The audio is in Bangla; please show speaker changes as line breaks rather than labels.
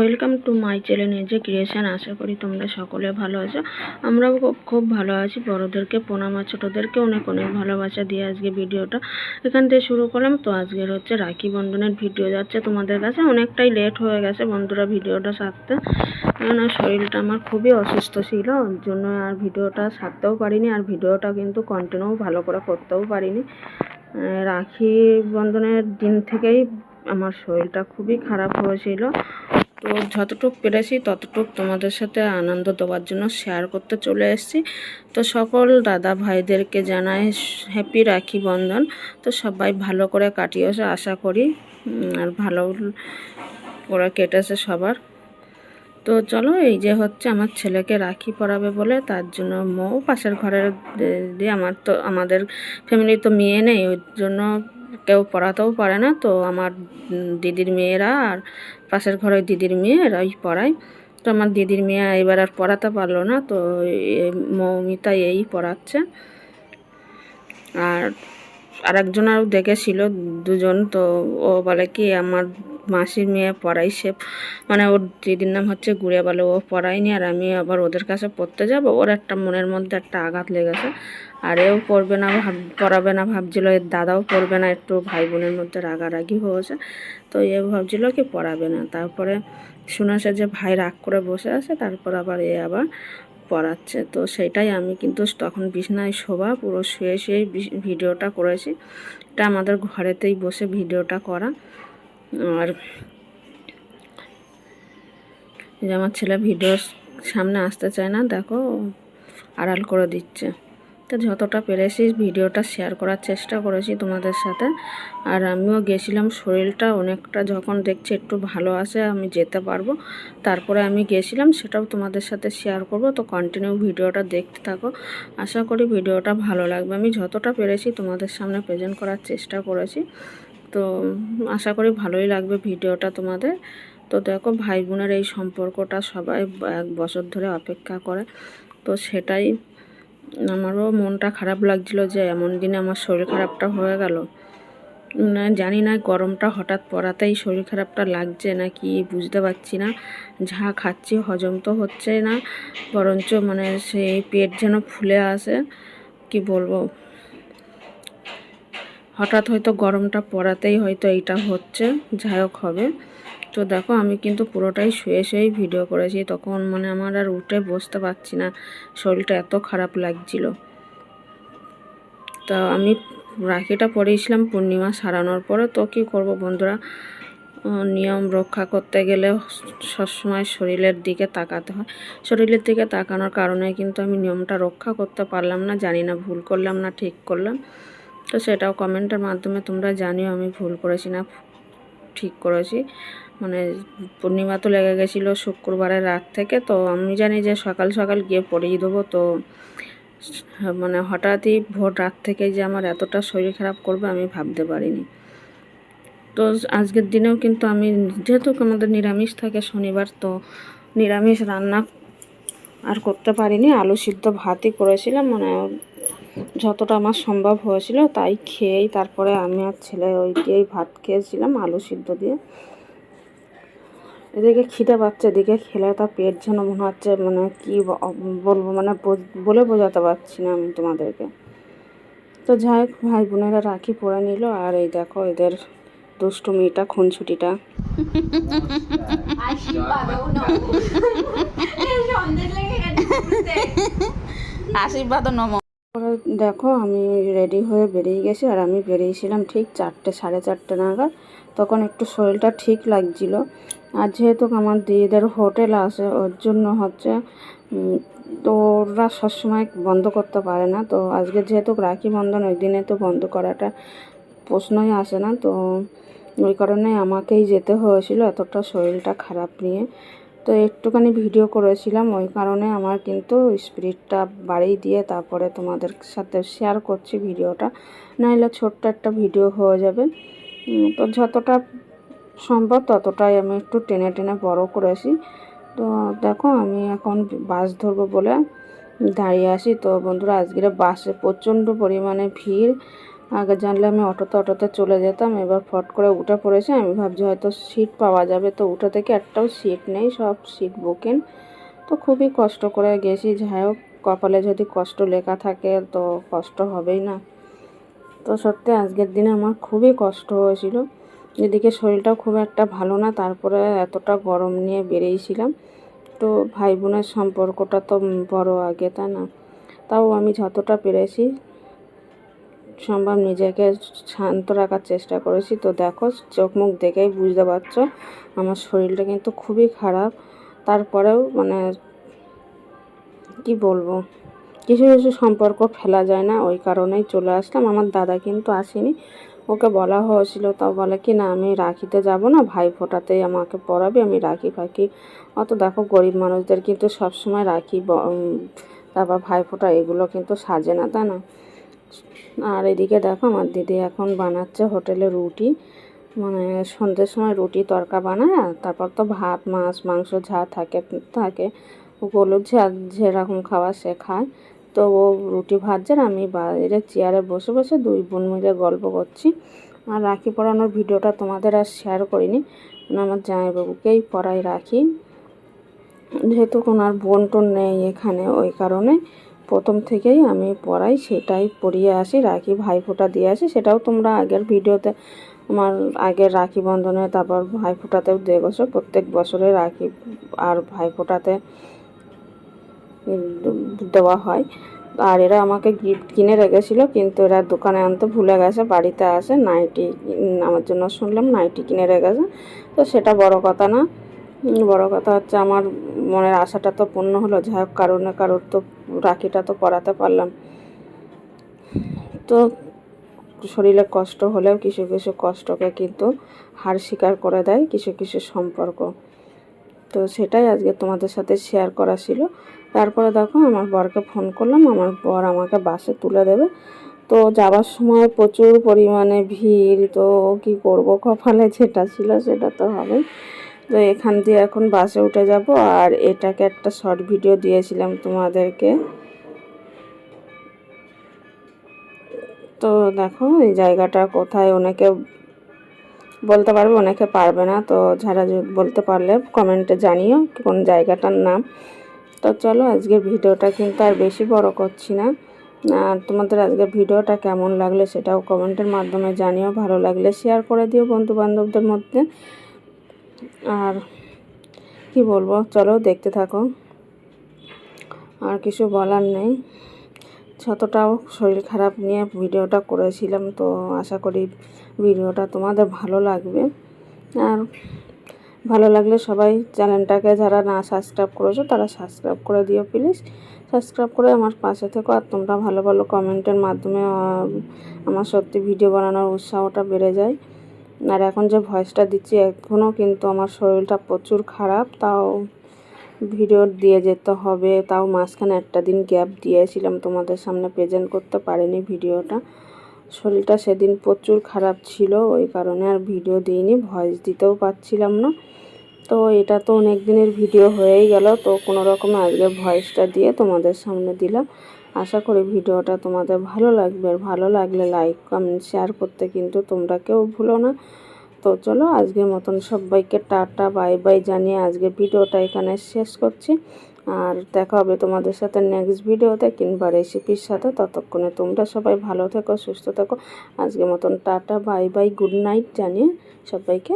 ওয়েলকাম টু মাই চ্যানেল যে ক্রিয়েশন আশা করি তোমরা সকলে ভালো আছো। আমরাও খুব ভালো আছি। বড়োদেরকে প্রণাম আর ছোটোদেরকে অনেক অনেক ভালোবাসা দিয়ে আজকে ভিডিওটা এখান থেকে শুরু করলাম। তো আজকের হচ্ছে রাখি বন্ধনের ভিডিও যাচ্ছে তোমাদের কাছে। অনেকটাই লেট হয়ে গেছে বন্ধুরা ভিডিওটা সারতে। কেননা শরীরটা আমার খুবই অসুস্থ ছিল ওর জন্য আর ভিডিওটা সারতেও পারিনি। আর ভিডিওটা কিন্তু কন্টিনিউ ভালো করে করতেও পারিনি। রাখি বন্ধনের দিন থেকেই আমার শরীরটা খুবই খারাপ হয়েছিল। তো যতটুক পেরেছি, ততটুক তোমাদের সাথে আনন্দ দেওয়ার জন্য শেয়ার করতে চলে এসেছি। তো সকল দাদা ভাইদেরকে জানাই হ্যাপি রাখি বন্ধন। তো সবাই ভালো করে কাটিয়েছে আশা করি আর ভালো করে কেটেছে সবার। তো চলো, এই যে হচ্ছে আমার ছেলেকে রাখি পরাবে বলে, তার জন্য মৌ পাশের ঘরের দিয়ে আমার তো, আমাদের ফ্যামিলি তো মেয়ে নেই ওই জন্য কেউ পড়াতেও পারে না, তো আমার দিদির মেয়েরা আর পাশের ঘরের দিদির মেয়ে এরাই পড়ায়। তো আমার দিদির মেয়ে এবার আর পড়াতে পারল না, তো মৌমিতা এই পড়াচ্ছে। আর আরেকজন আরও দেখেছিল দুজন, তো ও বলে কি, আমার মাসির মেয়ে পড়াই সে মানে ওর দিদির নাম হচ্ছে গুড়িয়া বলে, ও পড়ায়নি আর আমি আবার ওদের কাছে পড়তে যাব। ওর একটা মনের মধ্যে একটা আঘাত লেগেছে। আর এও পড়বে না, ভাব, পড়াবে না, ভাবছিল, এর দাদাও পড়বে না, একটু ভাই বোনের মধ্যে রাগারাগি হয়েছে। তো এ ভাবছিল কি, পড়াবে না। তারপরে শুনেছে যে ভাই রাগ করে বসে আছে, তারপর আবার এ আবার পড়াচ্ছে। তো সেটাই আমি কিন্তু তখন বিছনায় শোভা পুরো শুয়ে শুয়ে ভিডিওটা করেছি। এটা আমাদের ঘরেতেই বসে ভিডিওটা করা। আর আমার ছেলে ভিডিওর সামনে আসতে চায় না, দেখো, আড়াল করে দিচ্ছে। তো যতটা পেরেছি ভিডিওটা শেয়ার করার চেষ্টা করেছি তোমাদের সাথে। আর আমিও গেছিলাম, শরীরটা অনেকটা যখন দেখছি একটু ভালো আছে, আমি যেতে পারব। তারপরে আমি গেছিলাম, সেটাও তোমাদের সাথে শেয়ার করব। তো কন্টিনিউ ভিডিওটা দেখতে থাকো। আশা করি ভিডিওটা ভালো লাগবে। আমি যতটা পেরেছি তোমাদের সামনে প্রেজেন্ট করার চেষ্টা করেছি। তো আশা করি ভালোই লাগবে ভিডিওটা তোমাদের। তো দেখো, ভাই বোনের এই সম্পর্কটা সবাই এক বছর ধরে অপেক্ষা করে। তো সেটাই আমারও মনটা খারাপ লাগছিল যে এমন দিনে আমার শরীর খারাপটা হয়ে গেল। না, জানি না গরমটা হঠাৎ পড়াতেই শরীর খারাপটা লাগছে না কি বুঝতে পারছি না। যা খাচ্ছি হজম তো হচ্ছে না, বরঞ্চ মানে সেই পেট যেন ফুলে আসে, কি বলব। হঠাৎ হয়তো গরমটা পড়াতেই হয়তো এইটা হচ্ছে, যাই হোক হবে। তো দেখো, আমি কিন্তু পুরোটাই শুয়ে শুয়েই ভিডিও করেছি। তখন মানে আমার আর উঠে বসতে পারছি না। শরীরটা এত খারাপ লাগছিল। তা আমি রাখিটা পরেছিলাম পূর্ণিমা সারানোর পরে। তো কী করব বন্ধুরা? নিয়ম রক্ষা করতে গেলে সবসময় শরীরের দিকে তাকাতে হয়। শরীরের দিকে তাকানোর কারণে কিন্তু আমি নিয়মটা রক্ষা করতে পারলাম না। জানি না ভুল করলাম না ঠিক করলাম। তো সেটাও কমেন্টের মাধ্যমে তোমরা জানিও, আমি ভুল করেছি না ঠিক করেছি। মানে পূর্ণিমা তো লেগে গেছিল শুক্রবারের রাত থেকে, তো আমি জানি যে সকাল সকাল গিয়ে পড়িয়ে দেবো, তো মানে হঠাৎই ভোর রাত থেকে যে আমার এতটা শরীর খারাপ করবে আমি ভাবতে পারিনি। তো আজকের দিনেও কিন্তু আমি যেহেতু আমাদের নিরামিষ থাকে শনিবার, তো নিরামিষ রান্না আর করতে পারিনি। আলু সিদ্ধ ভাতই করেছিলাম মানে যতটা আমার সম্ভব হয়েছিল তাই খেয়েই তারপরে আমি আর ছেলে ওই দিয়েই ভাত খেয়েছিলাম আলু সিদ্ধ দিয়ে। এদিকে খিদে পাচ্ছে এদিকে খেলে তার পেট যেন মনে হচ্ছে মানে কি বলব মানে বলে বোঝাতে পারছি না আমি তোমাদেরকে। তো যাই হোক ভাই বোনেরা রাখি পরে নিল আর এই দেখো এদের দুষ্টুমিটা খুনছুটিটা
আশীর্বাদ নম।
দেখো আমি রেডি হয়ে বেরিয়ে গেছি আর আমি বেরিয়েছিলাম ঠিক চারটে সাড়ে চারটে নাগাদ। তখন একটু শরীরটা ঠিক লাগছিল। আর যেহেতু আমার দিদিদের হোটেল আছে, ওর জন্য হচ্ছে তো ওরা সবসময় বন্ধ করতে পারে না। তো আজকে যেহেতু রাখি বন্ধন, ওই দিনে তো বন্ধ করাটা প্রশ্নই আসে না। তো ওই কারণে আমাকেই যেতে হয়েছিল এতটা শরীরটা খারাপ নিয়ে। তো একটুখানি ভিডিও করেছিলাম, ওই কারণে আমার কিন্তু স্পিরিটটা বাড়িয়ে দিয়ে তারপরে তোমাদের সাথে শেয়ার করছি ভিডিওটা। নাহলে ছোট্ট একটা ভিডিও হয়ে যাবে। তো যতটা সম্ভব, ততটাই আমি একটু টেনে টেনে বড় করেছি তো দেখো, আমি এখন বাস ধরবো বলে দাঁড়িয়ে আসি তো বন্ধুরা, আজকের বাসে প্রচণ্ড পরিমাণে ভিড়। আগে জানলে আমি অটোতে অটোতে চলে যেতাম। এবার ফট করে উঠে পড়েছে। আমি ভাবছি হয়তো সিট পাওয়া যাবে। তো উঠে থেকে একটাও সিট নেই, সব সিট বুকিং তো খুবই কষ্ট করে গেছি। যাই হোক, কপালে যদি কষ্ট লেখা থাকে, তো কষ্ট হবেই না। তো সত্যি, আজকের দিনে আমার খুবই কষ্ট হয়েছিল। এদিকে শরীরটাও খুব একটা ভালো না, তারপরে এতটা গরম নিয়ে বেরিয়েছিলাম। তো ভাই বোনের সম্পর্কটা তো বড় আগে, তাই না? তাও আমি যতটা পেরেছি, সম্ভব নিজেকে শান্ত রাখার চেষ্টা করেছি। তো দেখো চোখ মুখ দেখেই বুঝতে পারছ, আমার শরীরটা কিন্তু খুবই খারাপ। তারপরেও মানে কি বলব, কিছু কিছু সম্পর্ক ফেলা যায় না, ওই কারণেই চলে আসলাম। আমার দাদা কিন্তু আসেনি। ওকে বলা হয়েছিল, তাও বলে কি, না, আমি রাখিতে যাব না, ভাই ফোটাতেই আমাকে পড়াবে, আমি রাখি ফাঁকি। অত দেখো, গরিব মানুষদের কিন্তু সবসময় রাখি তারপর ভাই ফোঁটা, এগুলো কিন্তু সাজে না, তাই না? আর এদিকে দেখো, আমার দিদি এখন বানাচ্ছে হোটেলে রুটি মানে সন্ধ্যের সময় রুটি তরকা বানায় তারপর তো ভাত, মাছ, মাংস যা থাকে থাকে ওগুলো যা যেরকম খাওয়া সে খায়। তো ও রুটি ভাজছে আর আমি বাইরে চেয়ারে বসে বসে দুই বোন মিলে গল্প করছি। আর রাখি পরানোর ভিডিওটা তোমাদের আর শেয়ার করিনি আমার জামাইবাবুকেই পরাই রাখি। যেহেতু কোনো আর বোন টোন নেই এখানে, ওই কারণে প্রথম থেকেই আমি পড়াই, সেটাই পড়িয়ে আসি। রাখি ভাইফোঁটা দিয়ে আসি, সেটাও তোমরা আগের ভিডিওতে আমার আগের রাখি বন্ধনে, তারপর ভাইফোঁটাতেও দেখেছ। প্রত্যেক বছরে রাখি আর ভাইফোঁটাতে দেওয়া হয়। আর এরা আমাকে গিফট কিনে রেখেছিল, কিন্তু এরা দোকানে আনতে ভুলে গেছে, বাড়িতে আসে, নাইটি আমার জন্য শুনলাম নাইটি কিনে রেখেছে। তো সেটা বড় কথা না। বড় কথা হচ্ছে আমার মনের আশাটা তো পূর্ণ হলো, যাই হোক কারোর না কারোর তো রাখিটা তো পরাতে পারলাম। তো শরীরে কষ্ট হলেও কিছু কিছু কষ্টকে কিন্তু হার স্বীকার করে দেয়, কিছু কিছু সম্পর্ক। তো সেটাই আজকে তোমাদের সাথে শেয়ার করা ছিল। তারপরে দেখো আমার বরকে ফোন করলাম, আমার বর আমাকে বাসে তুলে দেবে। তো যাওয়ার সময় প্রচুর পরিমাণে ভিড়, তো কি করব কপালে যেটা ছিল সেটা তো হবে তো এখান দিয়ে এখন বাসে উঠে যাব, আর এটাকে একটা শর্ট ভিডিও দিয়েছিলাম তোমাদেরকে। তো দেখো এই জায়গাটা কোথায়, অনেকে বলতে পারবে, অনেকে পারবে না। তো যারা বলতে পারলে কমেন্টে জানিও কোন জায়গাটার নাম। তো চলো আজকের ভিডিওটা কিন্তু আর বেশি বড় করছি না। আর তোমাদের আজকের ভিডিওটা কেমন লাগলে সেটাও কমেন্টের মাধ্যমে জানিও, ভালো লাগলে শেয়ার করে দিও বন্ধু বান্ধবদের মধ্যে। আর কি বলব, চলো দেখতে থাকো। আর কিছু বলার নেই। যতটাও শরীর খারাপ নিয়ে ভিডিওটা করেছিলাম, তো আশা করি ভিডিওটা তোমাদের ভালো লাগবে। আর ভালো লাগলে সবাই চ্যানেলটাকে যারা না সাবস্ক্রাইব করেছ তারা সাবস্ক্রাইব করে দিও প্লিজ সাবস্ক্রাইব করে আমার পাশে থেকো আর তোমরা ভালো ভালো কমেন্টের মাধ্যমে আমার সত্যি ভিডিও বানানোর উৎসাহটা বেড়ে যায়। আর এখন যে ভয়েসটা দিচ্ছি এখনও কিন্তু আমার শরীরটা প্রচুর খারাপ, তাও ভিডিও দিয়ে যেতে হবে। তাও মাঝখানে একটা দিন গ্যাপ দিয়েছিলাম, তোমাদের সামনে প্রেজেন্ট করতে পারিনি ভিডিওটা শরীরটা সেদিন প্রচুর খারাপ ছিল, ওই কারণে আর ভিডিও দিইনি ভয়েস দিতেও পারছিলাম না। তো এটা তো অনেক দিনের ভিডিও হয়েই গেল, তো কোনো রকমে আজকে ভয়েসটা দিয়ে তোমাদের সামনে দিলাম। আশা করি ভিডিওটা তোমাদের ভালো লাগবে, আর ভালো লাগলে লাইক কমেন্ট শেয়ার করতে কিন্তু তোমরা কেউ ভুলো না। তো চলো আজকের মতন সবাইকে টাটা বাই বাই জানিয়ে আজকে ভিডিওটা এখানে শেষ করছি। আর দেখা হবে তোমাদের সাথে নেক্সট ভিডিওতে, কিংবা রেসিপির সাথে। ততক্ষণে তোমরা সবাই ভালো থেকো, সুস্থ থেকো। আজকে মতন tata bye bye good night জানিয়ে সবাইকে